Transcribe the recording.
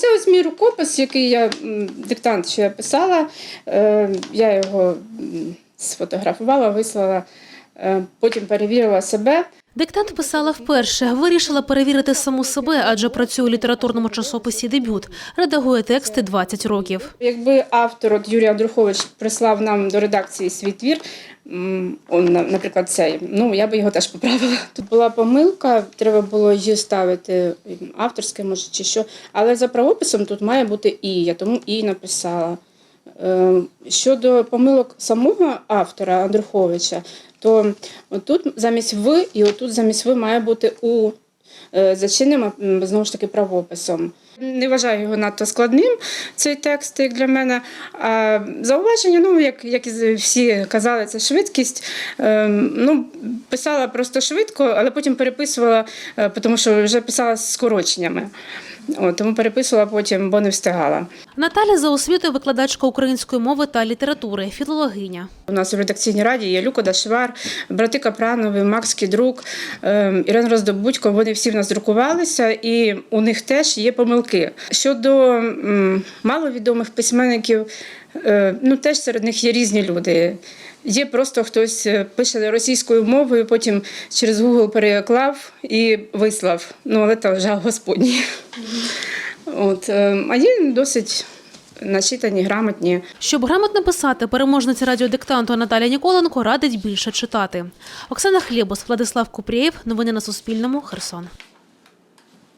це ось мій рукопис, який я диктант, що я писала. Е, Я його сфотографувала, вислала, потім перевірила себе. Диктант писала вперше. Вирішила перевірити саму себе, адже працює у літературному часописі Дебют. Редагує тексти 20 років. Якби автор от Юрій Андрухович прислав нам до редакції свій твір, он, наприклад, цей, ну я би його теж поправила. Тут була помилка, треба було її ставити авторське, може, чи що. Але за правописом тут має бути і, я тому і написала. Е, Щодо помилок самого автора Андруховича, то тут замість ви і отут замість ви має бути у е, зачинимо знову ж таки правописом. Не вважаю його надто складним, цей текст, як для мене. А зауваження, ну, як, як і всі казали, це швидкість. Е, ну, писала просто швидко, але потім переписувала, тому що вже писала з скороченнями. От, тому переписувала потім, бо не встигала. Наталя за освітою викладачка української мови та літератури, філологиня. У нас у редакційній раді є Люка Дашвар, брати Капранови, Макс Кідрук, ем, Ірина Роздобудько. Вони всі в нас друкувалися, і у них теж є помилки. Щодо маловідомих письменників, е, ну теж серед них є різні люди. Є просто хтось е, пише російською мовою, потім через Google переклав і вислав. Ну, але це вже Господній. От, е, а є досить начитані, грамотні. Щоб грамотно писати, переможниця радіодиктанту Наталя Ніколенко радить більше читати. Оксана Хлєбус, Владислав Купрієв. Новини на Суспільному. Херсон.